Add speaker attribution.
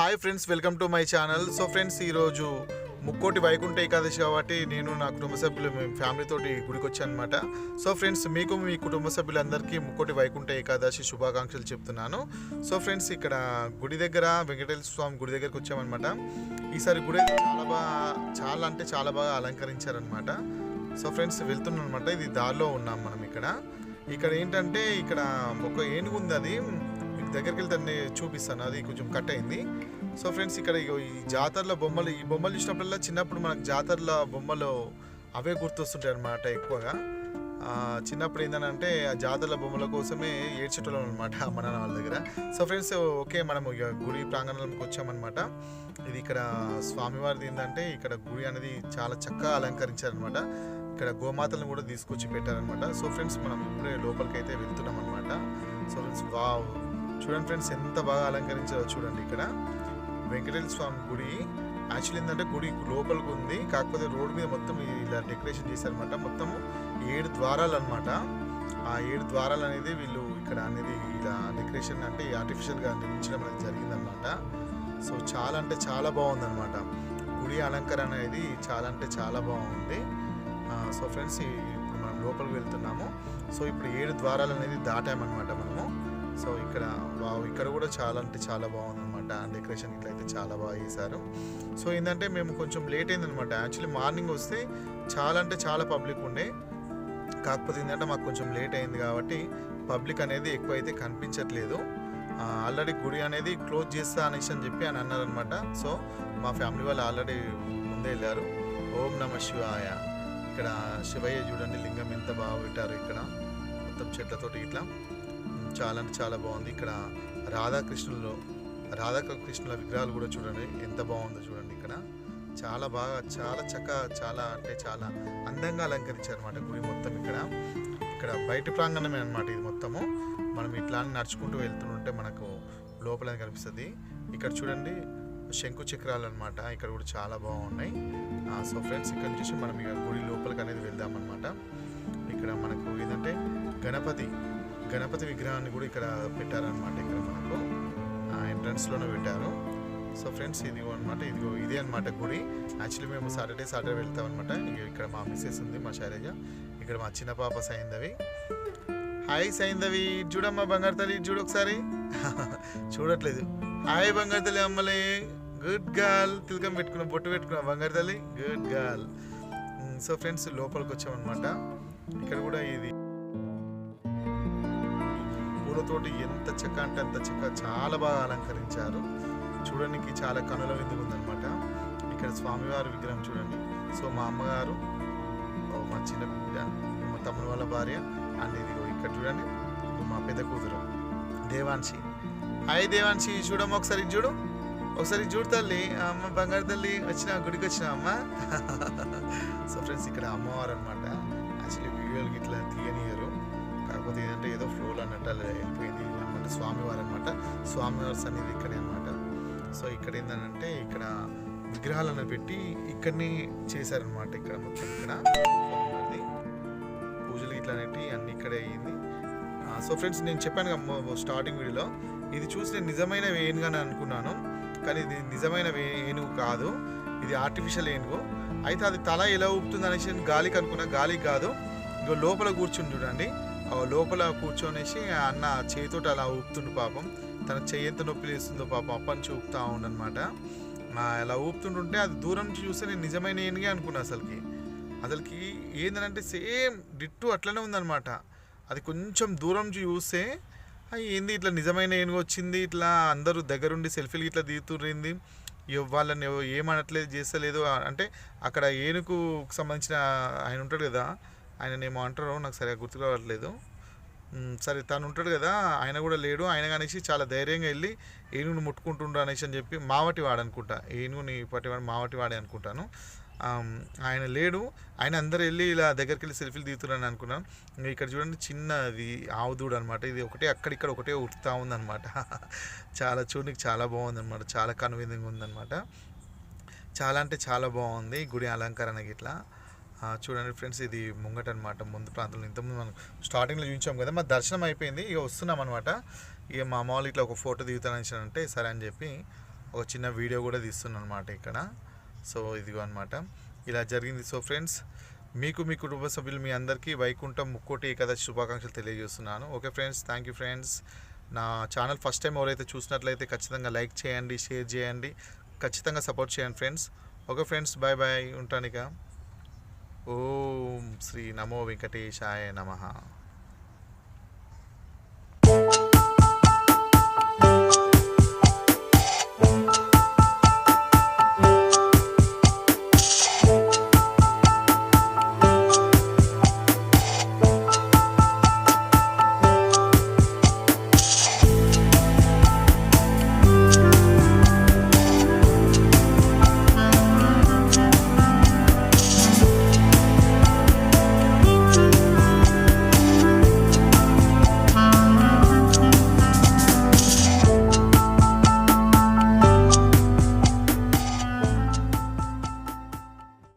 Speaker 1: Hi friends welcome to my channel. So friends ఈరోజు ముక్కోటి వైకుంఠ ఏకాదశి కాబట్టి నేను నా కుటుంబ సభ్యులు మేము ఫ్యామిలీతోటి గుడికి వచ్చానమాట. సో ఫ్రెండ్స్ మీకు మీ కుటుంబ సభ్యులందరికీ ముక్కోటి వైకుంఠ ఏకాదశి శుభాకాంక్షలు చెప్తున్నాను. సో ఫ్రెండ్స్ ఇక్కడ గుడి దగ్గర వెంకటేశ్వర స్వామి గుడి దగ్గరకు వచ్చామన్నమాట. ఈసారి గుడి చాలా బాగా చాలా అంటే చాలా బాగా అలంకరించారనమాట సో ఫ్రెండ్స్ వెళ్తున్నాం అనమాట ఇది దారిలో ఉన్నాం మనం ఇక్కడ. ఇక్కడ ఏంటంటే ఇక్కడ ఒక ఏనుగు ఉంది అది. దగ్గరికి వెళ్తే అన్ని చూపిస్తాను. అది కొంచెం కట్ అయింది. సో ఫ్రెండ్స్ ఇక్కడ ఇగో ఈ జాతరలో బొమ్మలు ఈ బొమ్మలు చూసినప్పుడల్లా చిన్నప్పుడు మనకు జాతరలో బొమ్మలు అవే గుర్తొస్తుంటాయి అనమాట ఎక్కువగా చిన్నప్పుడు ఏంటంటే ఆ జాతరల బొమ్మల కోసమే ఏడ్చేటోళ్ళం అనమాట మన నాన్న వాళ్ళ దగ్గర. సో ఫ్రెండ్స్ ఓకే మనం ఇక గుడి ప్రాంగణంలోకి వచ్చామన్నమాట. ఇది ఇక్కడ స్వామివారిది ఏంటంటే ఇక్కడ గుడి అనేది చాలా చక్కగా అలంకరించారనమాట ఇక్కడ గోమాతలను కూడా తీసుకొచ్చి పెట్టారనమాట సో ఫ్రెండ్స్ మనం ఇప్పుడే లోపలికి అయితే వెళ్తున్నాం అనమాట సో ఫ్రెండ్స్ వావ్! చూడండి ఫ్రెండ్స్ ఎంత బాగా అలంకరించారో చూడండి ఇక్కడ. వెంకటేశ్వర స్వామి గుడి. యాక్చువల్లీ ఏంటంటే గుడి లోపలికి ఉంది. కాకపోతే రోడ్ మీద మొత్తం ఇలా డెకరేషన్ చేశారనమాట మొత్తము ఏడు ద్వారాలు అనమాట ఆ ఏడు ద్వారాలు అనేది వీళ్ళు ఇక్కడ అనేది ఇలా డెకరేషన్ అంటే ఆర్టిఫిషియల్గా నిర్మించడం అనేది జరిగిందనమాట సో చాలా అంటే చాలా బాగుందనమాట గుడి అలంకరణ అనేది చాలా అంటే చాలా బాగుంది. సో ఫ్రెండ్స్ ఇప్పుడు మనం లోపలికి వెళ్తున్నాము. సో ఇప్పుడు ఏడు ద్వారాలు అనేది దాటామన్నమాట మనము. సో ఇక్కడ వావ్ ఇక్కడ కూడా చాలా అంటే చాలా బాగుందన్నమాట. డెకరేషన్ ఇట్లా అయితే చాలా బాగా చేశారు. సో ఏంటంటే మేము కొంచెం లేట్ అయిందనమాట యాక్చువల్లీ మార్నింగ్ వస్తే చాలా అంటే చాలా పబ్లిక్ ఉండే. కాకపోతే ఏంటంటే మాకు కొంచెం లేట్ అయింది కాబట్టి పబ్లిక్ అనేది ఎక్కువ అయితే కనిపించట్లేదు ఆల్రెడీ గుడి అనేది క్లోజ్ చేస్తా అనేసి అని చెప్పి అని అన్నారనమాట సో మా ఫ్యామిలీ వాళ్ళు ఆల్రెడీ ముందే వెళ్ళారు. ఓం నమ శివాయ. ఇక్కడ శివయ్య చూడండి లింగం ఎంత బాగా పెట్టారు ఇక్కడ. మొత్తం చెట్లతోటి ఇట్లా. చాలా అంటే చాలా బాగుంది. ఇక్కడ రాధాకృష్ణులు రాధాకృష్ణుల విగ్రహాలు కూడా చూడండి ఎంత బాగుందో చూడండి ఇక్కడ. చాలా బాగా చాలా చక్కగా చాలా అంటే చాలా అందంగా అలంకరించారు అనమాట గుడి మొత్తం ఇక్కడ. ఇక్కడ బయట ప్రాంగణమే అనమాట ఇది మొత్తము. మనం ఇట్లా నడుచుకుంటూ వెళ్తుంటే మనకు లోపల కనిపిస్తుంది. ఇక్కడ చూడండి శంకు చక్రాలు అనమాట ఇక్కడ కూడా చాలా బాగున్నాయి. ఆ, సో ఫ్రెండ్స్ ఇక్కడ చూసి మనం ఇక గుడి లోపలికి అనేది వెళ్దామన్నమాట. ఇక్కడ మనకు ఏంటంటే గణపతి గణపతి విగ్రహాన్ని కూడా ఇక్కడ పెట్టారనమాట ఇక్కడ మనకు. ఎంట్రన్స్లోనే పెట్టారు. సో ఫ్రెండ్స్ ఇదిగో అనమాట ఇదిగో ఇదే అనమాట గుడి. యాక్చువల్లీ మేము సాటర్డే సాటర్డే వెళ్తాం అనమాట ఇక్కడ మా మిస్సెస్ ఉంది మా శైలజ. ఇక్కడ మా చిన్న పాప సైందవి. హాయ్ సైందవి చూడమ్మా బంగారు తల్లి చూడు ఒకసారి. చూడట్లేదు. హాయ్ బంగారు తల్లి అమ్మలే. Good girl. తిలకం పెట్టుకున్నాం బొట్టు పెట్టుకున్నాం. బంగారు తల్లి గుడ్ గర్ల్. సో ఫ్రెండ్స్ లోపలికి వచ్చామన్నమాట. ఇక్కడ కూడా ఇది పూలతోటి ఎంత చక్క అంటే అంత చక్క చాలా బాగా అలంకరించారు. చూడడానికి చాలా కనుల విందుగా ఉందన్నమాట. ఇక్కడ స్వామివారి విగ్రహం చూడండి. సో మా అమ్మగారు ఓ మా చిన్న బిడ్డ మా తమ్ముడు వాళ్ళ భార్య అండ్ ఇది ఇక్కడ చూడండి మా పెద్ద కూతురు. దేవాన్షి హాయ్ దేవాన్షి చూడమ్మ ఒకసారి చూడు. ఒకసారి చూడు తల్లి. అమ్మ బంగారు తల్లి వచ్చిన గుడికి వచ్చిన అమ్మ? సో ఫ్రెండ్స్ ఇక్కడ అమ్మవారు అనమాట యాక్చువల్లీ వీడియోలకి ఇట్లా లేకపోతే ఏంటంటే ఏదో ఫ్లోలో అన్నట్టు అలా వెళ్ళిపోయింది అంటే స్వామివారు అనమాట స్వామివారి సన్నిధి ఇక్కడే అనమాట సో ఇక్కడ ఏంటంటే ఇక్కడ విగ్రహాలను పెట్టి ఇక్కడనే చేశారనమాట ఇక్కడ మొత్తం ఇక్కడ. స్వామివారిది. పూజలు ఇట్లా అనేటి అన్ని ఇక్కడే అయ్యింది సో ఫ్రెండ్స్ నేను చెప్పాను కదా స్టార్టింగ్ వీడియోలో. ఇది చూసి నేను నిజమైన వేణుగానే అనుకున్నాను. కానీ ఇది నిజమైన ఏనుగు కాదు. ఇది ఆర్టిఫిషియల్ ఏనుగు అయితే అది తల ఎలా ఊపుతుంది అనేసి నేను గాలికి అనుకున్నా. గాలికి కాదు. ఇంకో లోపల కూర్చుని చూడండి. లోపల కూర్చొనేసి అన్న చేతితో అలా ఊపుతుండు పాపం. తన చెయ్యి ఎంత నొప్పి లేస్తుందో పాపం అప్పని నుంచి ఊపుతా ఉండనమాట అలా ఊపుతుంటుంటే అది దూరం నుంచి చూస్తే నేను నిజమైన ఏనుగే అనుకున్నా అసలుకి. అసలుకి ఏంటంటే సేమ్ డిట్టు అట్లనే ఉందన్నమాట అది కొంచెం దూరం నుంచి చూస్తే ఏంది ఇట్లా నిజమైన ఏనుగు వచ్చింది ఇట్లా అందరూ దగ్గరుండి సెల్ఫీలు ఇట్లా దిగుతుర్రింది వాళ్ళని ఏమనట్లేదు చేస్తలేదు. అంటే అక్కడ ఏనుగుకు సంబంధించిన ఆయన ఉంటాడు కదా ఆయన ఏమో అంటారో నాకు సరిగా గుర్తు రావట్లేదు. సరే తను ఉంటాడు కదా ఆయన కూడా లేడు ఆయన అనేసి చాలా ధైర్యంగా వెళ్ళి ఏనుగుని ముట్టుకుంటుండ్రు అనేసి అని చెప్పి మావటి వాడు అనుకుంటా. ఏనుగుని పట్టివాడు మావటి వాడే అనుకుంటాను. ఆయన లేడు ఆయన అందరు వెళ్ళి ఇలా దగ్గరికి వెళ్ళి సెల్ఫీలు దిగుతున్నారని అనుకున్నాను. ఇక్కడ చూడండి చిన్నది ఆవుదూడు అనమాట ఇది ఒకటే అక్కడిక్కడ ఒకటే ఉడుతూ ఉందన్నమాట. చాలా చూడడానికి చాలా బాగుందన్నమాట. చాలా కనువిందంగా ఉందన్నమాట. చాలా అంటే చాలా బాగుంది గుడి అలంకరణ గిట్లా. చూడండి ఫ్రెండ్స్ ఇది ముంగట అనమాట ముందు ప్రాంతంలో. ఇంతకుముందు మనం స్టార్టింగ్లో చూపించాం కదా మా దర్శనం అయిపోయింది. ఇక వస్తున్నాం అనమాట ఇక మా అమ్మ ఇట్లా ఒక ఫోటో దిగుతానని అంటే సరే అని చెప్పి ఒక చిన్న వీడియో కూడా తీస్తున్నాను అనమాట ఇక్కడ. సో ఇదిగో అనమాట ఇలా జరిగింది. సో ఫ్రెండ్స్ మీకు మీ కుటుంబ సభ్యులు మీ అందరికీ వైకుంఠం ముక్కోటి ఏకాదశి శుభాకాంక్షలు తెలియజేస్తున్నాను. Okay friends thank you friends నా ఛానల్ ఫస్ట్ టైం ఎవరైతే చూసినట్లయితే ఖచ్చితంగా లైక్ చేయండి షేర్ చేయండి. ఖచ్చితంగా సపోర్ట్ చేయండి friends okay friends bye bye ఉంటాను ఇక. ఓం శ్రీ నమో వెంకటేశాయ నమ.